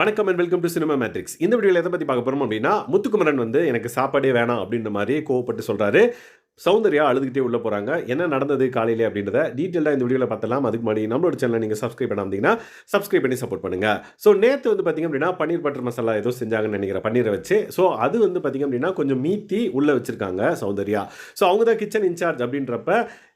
வணக்கம் and welcome to Cinema Matrix இந்த வீடியோவில் எதை பற்றி பார்க்க போகிறோம் அப்படின்னா முத்துக்குமரன் வந்து எனக்கு சாப்பாடே வேணாம் அப்படின்ற மாதிரி கோவப்பட்டு சொல்கிறாரு சௌந்தர்யா அழுதுகிட்டே உள்ள போகிறாங்க என்ன நடந்தது காலையிலே அப்படின்றத டீட்டெயிலாக இந்த வீடியோவில் பார்த்தலாம் அதுக்கு முன்னாடி நம்மளோட சேனலை நீங்கள் சப்ஸ்கிரைப் பண்ணாமீங்கன்னா சப்ஸ்கிரைப் பண்ணி சப்போர்ட் பண்ணுங்கள் ஸோ நேற்று வந்து பார்த்திங்க அப்படின்னா பன்னீர் பட்டர் மசாலா ஏதோ செஞ்சாங்கன்னு நினைக்கிறேன் பன்னீரை வச்சு ஸோ அது வந்து பார்த்திங்க அப்படின்னா கொஞ்சம் மீத்தி உள்ளே வச்சுருக்காங்க சௌந்தர்யா. ஸோ அவங்க தான் கிச்சன் இன்சார்ஜ் அப்படின்றப்ப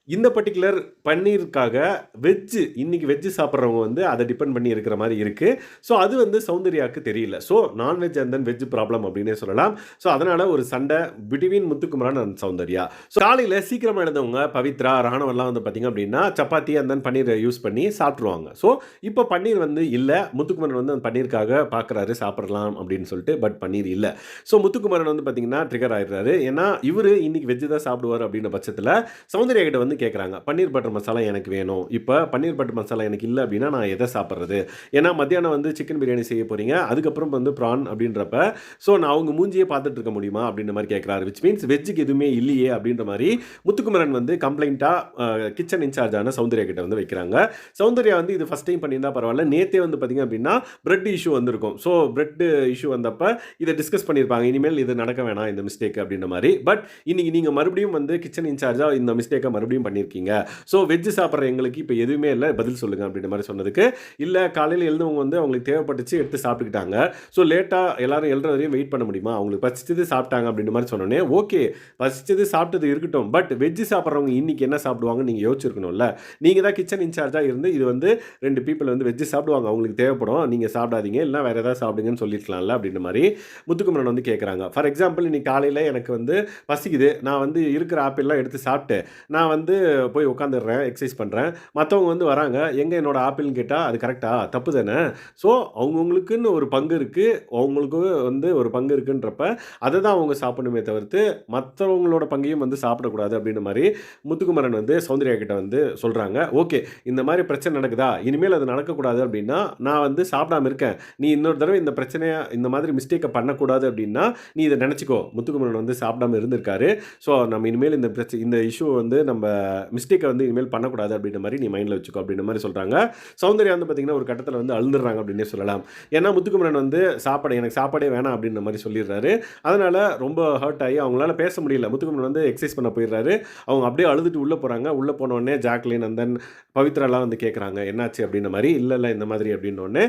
இந்த பர்டிகுலர் பன்னீருக்காக வெஜ்ஜு இன்றைக்கி வெஜ்ஜு சாப்பிட்றவங்க வந்து அதை டிபெண்ட் பண்ணி இருக்கிற மாதிரி இருக்குது ஸோ அது வந்து சௌந்தர்யாவுக்கு தெரியல. So non veg and then veg problem அப்படின்னே சொல்லலாம். ஸோ அதனால் ஒரு சண்டை between Muthukumaran and Soundarya. So காலையில் சீக்கிரமாக எழுந்தவங்க பவித்ரா ராணவெல்லாம் வந்து பார்த்திங்க அப்படின்னா சப்பாத்தி அண்ட் தென் பன்னீரை யூஸ் பண்ணி சாப்பிட்ருவாங்க ஸோ இப்போ பன்னீர் வந்து இல்லை. முத்துக்குமரன் வந்து அந்த பன்னீருக்காக பார்க்குறாரு சாப்பிட்றலாம் அப்படின்னு சொல்லிட்டு பட் பன்னீர் இல்லை. ஸோ முத்துக்குமரன் வந்து பார்த்திங்கன்னா ட்ரிகர் ஆகிடுறாரு ஏன்னா இவர் இன்றைக்கி வெஜ்ஜு தான் சாப்பிடுவார் அப்படின்ற பட்சத்தில் சௌந்தர்யா கிட்ட வந்து கேட்குறாங்க பன்னீர் பட்டர் மசாலா எனக்கு வேணும். இப்போ பன்னீர் பட்டர் மசாலா எனக்கு இல்லை அப்படின்னா நான் எதை சாப்பிட்றது? ஏன்னா மத்தியானம் வந்து சிக்கன் பிரியாணி செய்ய போகிறீங்க அதுக்கப்புறம் வந்து ப்ரான் அப்படின்றப்ப ஸோ நான் அவங்க மூஞ்சியே பார்த்துட்டு இருக்க முடியுமா? அப்படின்ற மாதிரி கேட்குறாரு விச் மீன்ஸ் வெஜ்ஜுக்கு எதுவுமே இல்லையே அப்படின்ற மாதிரி முத்துக்குமரன் வந்து கம்ப்ளைண்ட்டாக கிச்சன் இன்சார்ஜான சௌந்தர்யா கிட்ட வந்து வைக்கிறாங்க. சௌந்தர்யா வந்து இது ஃபஸ்ட் டைம் பண்ணியிருந்தால் பரவாயில்ல. நேத்தே வந்து பார்த்திங்க அப்படின்னா பிரெட் இஷ்யூ வந்திருக்கும். ஸோ பிரெட் இஷ்யூ வந்தப்போ இதை டிஸ்கஸ் பண்ணியிருப்பாங்க. இனிமேல் இது நடக்க வேணாம் இந்த மிஸ்டேக் அப்படின்ற மாதிரி. பட் இன்னைக்கு நீங்கள் மறுபடியும் வந்து கிச்சன் இன்சார்ஜாக இந்த மிஸ்டேக்கை மறுபடியும் பண்ணியிருக்கீங்க ஸோ வெஜ்ஜு சாப்பிட்ற எங்களுக்கு இப்போ எதுவுமே இல்லை. பதில் சொல்லுங்கள் அப்படின்ற மாதிரி சொன்னதுக்கு. இல்லை காலையில் எழுந்தவங்க வந்து அவங்களுக்கு தேவைப்பட்டுச்சு எடுத்து சாப்பிட்டுக்கிட்டாங்க. ஸோ லேட்டாக எல்லாரும் எழுற வரையும் வெயிட் பண்ண முடியுமா? அவங்களுக்கு பசிச்சது சாப்பிட்டாங்க அப்படின்ற மாதிரி சொன்னோன்னே ஓகே பசிச்சது சாப்பிட்டது இருக்கட்டும். பட் வெஜ்ஜு சாப்பிட்றவங்க இன்றைக்கி என்ன சாப்பிடுவாங்கன்னு நீங்கள் யோசிச்சிருக்கணும்ல. நீங்கள் தான் கிச்சன் இன்சார்ஜாக இருந்து இது வந்து ரெண்டு பீப்புள் வந்து வெஜ்ஜு சாப்பிடுவாங்க. அவங்களுக்கு தேவைப்படும். நீங்கள் சாப்பிடாதீங்க. இல்லை வேறு ஏதாவது சாப்பிடுங்கன்னு சொல்லியிருக்கலாம்ல அப்படின்ற மாதிரி முத்துக்குமரன் வந்து கேட்குறாங்க ஃபார் எக்ஸாம்பிள் இன்னைக்கு காலையில் எனக்கு வந்து பசிக்குது. நான் வந்து இருக்கிற ஆப்பிள்லாம் எடுத்து சாப்பிட்டு நான் வந்து போய் உட்காந்துடுறேன் எக்ஸசைஸ் பண்ணுறேன் மற்றவங்க வந்து வராங்க எங்கே என்னோட ஆப்பிள்னு கேட்டால் அது கரெக்டாக தப்பு தானே? ஸோ அவங்கவுங்களுக்குன்னு ஒரு பங்கு இருக்குது அவங்களுக்கு வந்து ஒரு பங்கு இருக்குன்றப்ப அதை தான் அவங்க சாப்பிடணுமே தவிர்த்து மற்றவங்களோட பங்கையும் வந்து சாப்பிடக்கூடாது அப்படின்ற மாதிரி முத்துக்குமரன் வந்து சௌந்தர்யா கிட்ட வந்து சொல்கிறாங்க ஓகே இந்த மாதிரி பிரச்சனை நடக்குதா? இனிமேல் அது நடக்கக்கூடாது அப்படின்னா நான் வந்து சாப்பிடாம இருக்கேன். நீ இன்னொரு தடவை இந்த பிரச்சனையை இந்த மாதிரி மிஸ்டேக்கை பண்ணக்கூடாது அப்படின்னா நீ இதை நினச்சிக்கோ. முத்துக்குமரன் வந்து சாப்பிடாம இருந்திருக்காரு. ஸோ நம்ம இனிமேல் இந்த பிரச்சனை இந்த இஷ்யூ வந்து நம்ம மிஸ்டேக்கை வந்து இனிமேல் பண்ணக்கூடாது அப்படின்ற மாதிரி நீ மைண்டில் வச்சுக்கோ அப்படின்ற மாதிரி சொல்கிறாங்க சௌந்தர்யா வந்து பார்த்திங்கன்னா ஒரு கட்டத்தில் வந்து அழுந்துடுறாங்க அப்படின்னே சொல்லலாம். ஏன்னா முத்துக்குமரன் வந்து சாப்பாடு எனக்கு சாப்பாடே வேணாம் அப்படின்ற மாதிரி சொல்லிடுறாரு. அதனால் ரொம்ப ஹர்ட் ஆகி அவங்களால பேச முடியல. முத்துக்குமரன் வந்து எக்ஸசைஸ் பண்ண போயிடுறாரு. அவங்க அப்படியே அழுதுட்டு உள்ளே போகிறாங்க உள்ளே போனோடனே ஜாக்லின் and பவித்ராலாம் வந்து கேட்குறாங்க என்னாச்சு? அப்படின்ற மாதிரி இல்லை இல்லை இந்த மாதிரி அப்படின்னோடனே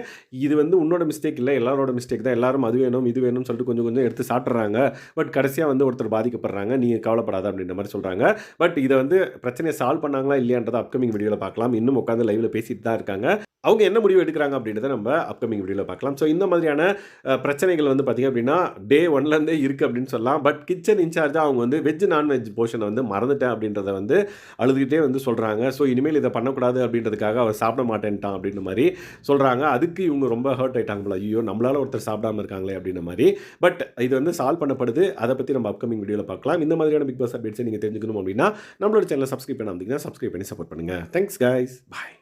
இது வந்து உன்னோட மிஸ்டேக் இல்லை. எல்லாரோட மிஸ்டேக் தான். எல்லாரும் அது வேணும் இது வேணும்னு சொல்லிட்டு கொஞ்சம் கொஞ்சம் எடுத்து சாப்பிட்றாங்க. பட் கடைசியாக வந்து ஒருத்தர் பாதிக்கப்படுறாங்க. நீங்கள் கவலைப்படாத அப்படின்ற மாதிரி சொல்கிறாங்க பட் இதை வந்து பிரச்சனையை சால்வ் பண்ணாங்களா இல்லையான்றதை அப்கமிங் வீடியோவில் பார்க்கலாம். இன்னும் உட்காந்து லைவில் பேசிட்டு தான் இருக்காங்க. அவங்க என்ன முடிவு எடுக்கிறாங்க அப்படின்றத நம்ம அப்கமிங் வீடியோவில் பார்க்கலாம். ஸோ இந்த மாதிரியான பிரச்சனைகள் வந்து பார்த்திங்க அப்படின்னா டே ஒன்லேருந்தே இருக்குது அப்படின்னு சொல்லலாம். பட் கிச்சன் இன்சார்ஜாக அவங்க வந்து வெஜ் நான்வெஜ் போர்ஷனை வந்து மறந்துட்டேன் அப்படின்றத வந்து அழுதுகிட்டே வந்து சொல்கிறாங்க ஸோ இனிமேல் இதை பண்ணக்கூடாது அப்படின்றதுக்காக அவர் சாப்பிட மாட்டேன்ட்டான் அப்படின்ற மாதிரி சொல்கிறாங்க அதுக்கு இவங்க ரொம்ப ஹர்ட் ஆகிட்டாங்களா ஐயோ நம்மளால் ஒருத்தர் சாப்பிடாம இருக்காங்களே அப்படின்ற மாதிரி. பட் இது வந்து சால்வ் பண்ணப்படுது. அதை பற்றி நம்ம அப்கமிங் வீடியோவில் பார்க்கலாம். இந்த மாதிரியான பிக் பாஸ் அப்டேட்ஸை நீங்கள் தெரிஞ்சுக்கணும் அப்படின்னா நம்மளோட சேனலை சப்ஸ்கிரைப் பண்ண சப்ஸ்கிரைப் பண்ணி சப்போர்ட் பண்ணுங்கள் தேங்க்ஸ் கைஸ் பாய்